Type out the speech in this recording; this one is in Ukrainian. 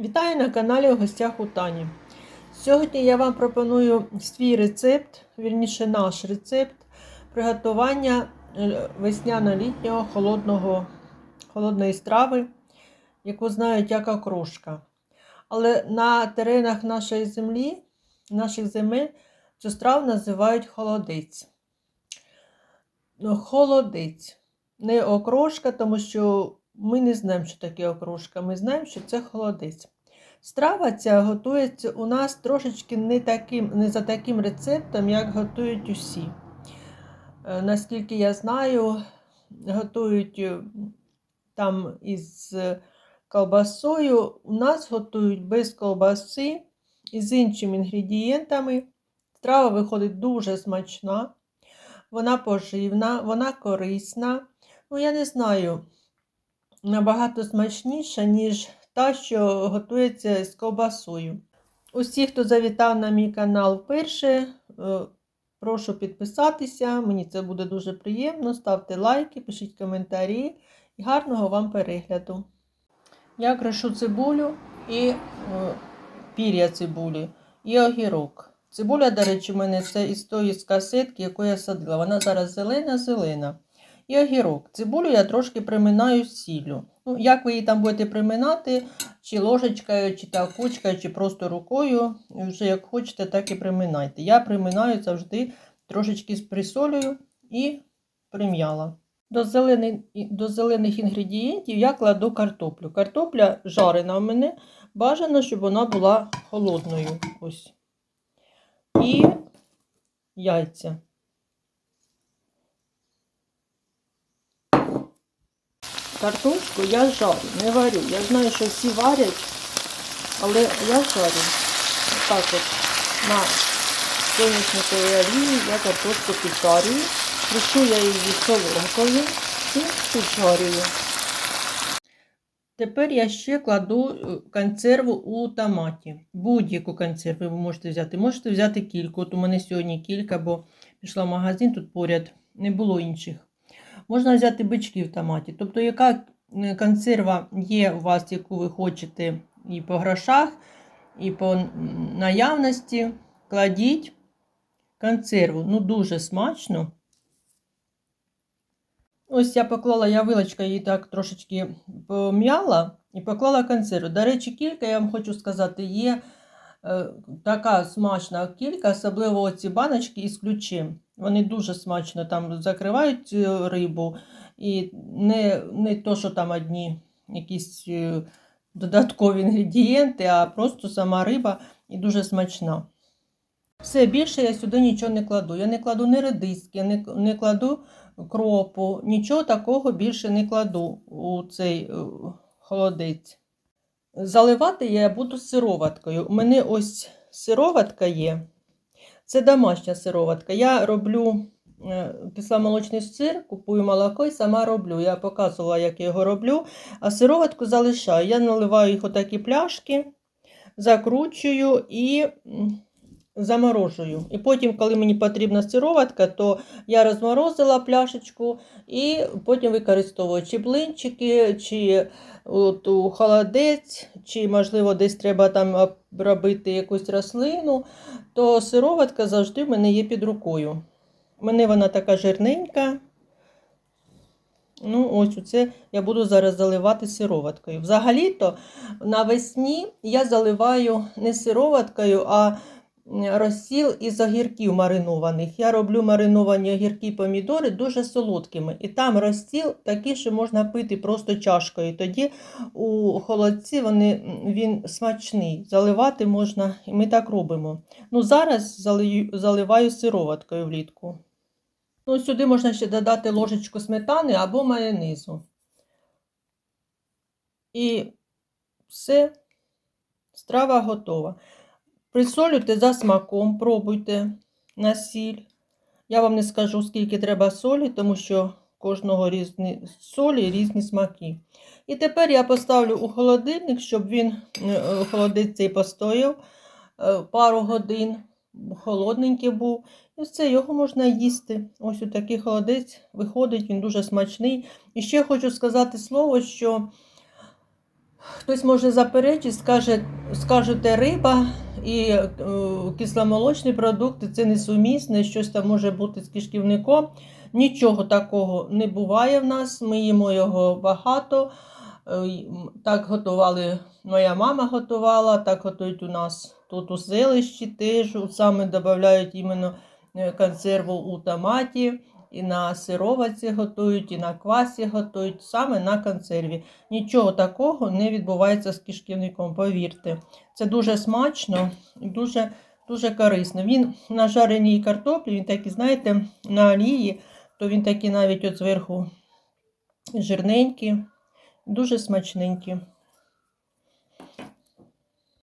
Вітаю на каналі у гостях у Тані. Сьогодні я вам пропоную свій рецепт, вірніше наш рецепт приготування е, весняно-літнього холодного, холодної страви, яку знають як окрошка. Але на теренах нашої землі, наших земель, цю страву називають холодець. Ну, Холодець. Не окрошка, тому що ми не знаємо, що таке окрошка. Ми знаємо, що це холодець. Страва ця готується у нас трошечки не, таким, не за таким рецептом, як готують усі. Е, Наскільки я знаю, готують е, там із колбасою. У нас готують без колбаси і з іншими інгредієнтами. Страва виходить дуже смачна, вона поживна, вона корисна. Ну, я не знаю, набагато смачніша, ніж та, що готується з ковбасою. Усі, хто завітав на мій канал вперше, е, прошу підписатися. Мені це буде дуже приємно. Ставте лайки, пишіть коментарі і гарного вам перегляду. Я кришу цибулю і е, пір'я цибулі і огірок. Цибуля, до речі, у мене це із тої з касетки, яку я садила. Вона зараз зелена-зелена. І огірок. Цибулю я трошки приминаю сіллю. Ну, як ви її там будете приминати, чи ложечкою, чи такучкою, чи просто рукою, вже як хочете, так і приминайте. Я приминаю завжди трошечки з присолею і прим'яла. До зелених, до зелених інгредієнтів я кладу картоплю. Картопля жарена в мене, бажано, щоб вона була холодною. Ось. І яйця. Картошку я жарю, не варю. Я знаю, що всі варять, але я жарю. Так от на соняшниковій олії я картошку піджарюю. Кришу я її соломкою і піджарюю. Тепер я ще кладу е, консерву у томаті. Будь-яку консерву ви можете взяти. Можете взяти кілька. От у мене сьогодні кілька, бо пішла в магазин, тут поряд не було інших. Можна взяти бички в томаті. Тобто, яка е, консерва є у вас, яку ви хочете і по грошах, і по наявності, кладіть консерву. Ну, дуже смачно. Ось я поклала я вилочка її так трошечки пом'яла і поклала консерву. До речі, кілька, я вам хочу сказати, є е, така смачна кілька, особливо оці баночки із ключем. Вони дуже смачно там закривають е, рибу. І не не то, що там одні якісь е, додаткові інгредієнти, а просто сама риба і дуже смачна. Все більше я сюди нічого не кладу. Я не кладу ні редиски, не, не кладу кропу, нічого такого більше не кладу у цей е, холодець. Заливати я буду сироваткою. У мене ось сироватка є. Це домашня сироватка. Я роблю е, кисломолочний сир, купую молоко і сама роблю. Я показувала, як я його роблю, а сироватку залишаю. Я наливаю їх у такі пляшки, закручую і заморожую. І потім, коли мені потрібна сироватка, то я розморозила пляшечку і потім використовую чи блинчики, чи от у холодець, чи, можливо, десь треба там робити якусь рослину, то сироватка завжди в мене є під рукою. У мене вона така жирненька. Ну, ось оце я буду зараз заливати сироваткою. Взагалі-то навесні я заливаю не сироваткою, а розсіл із огірків маринованих. Я роблю мариновані огірки помідори дуже солодкими. І там розсіл такий, що можна пити просто чашкою. Тоді у холодці вони, він смачний. Заливати можна, і ми так робимо. Ну, Зараз залию, заливаю сироваткою влітку. Ну, Сюди можна ще додати ложечку сметани або майонезу. І все, страва готова. Присолюйте за смаком, пробуйте на сіль. Я вам не скажу, скільки треба солі, тому що кожного різні солі різні смаки. І тепер я поставлю у холодильник, щоб він е, холодець постояв е, пару годин, холодненький був. І все, його можна їсти. Ось такий холодець виходить, він дуже смачний. І ще хочу сказати слово, що Хтось може заперечити, скаже, скажете риба і е, кисломолочні продукти це несумісне, щось там може бути з кишківником. Нічого такого не буває в нас. Ми їмо його багато. Е, Так готували, моя мама готувала, так готують у нас тут у селищі теж. Саме додають іменно е, консерву у томаті, і на сироваці готують, і на квасі готують, саме на консерві. Нічого такого не відбувається з кишківником, повірте. Це дуже смачно і дуже, дуже корисно. Він на жареній картоплі, він такий, знаєте, на олії, то він такий навіть от зверху жирненький, дуже смачненький.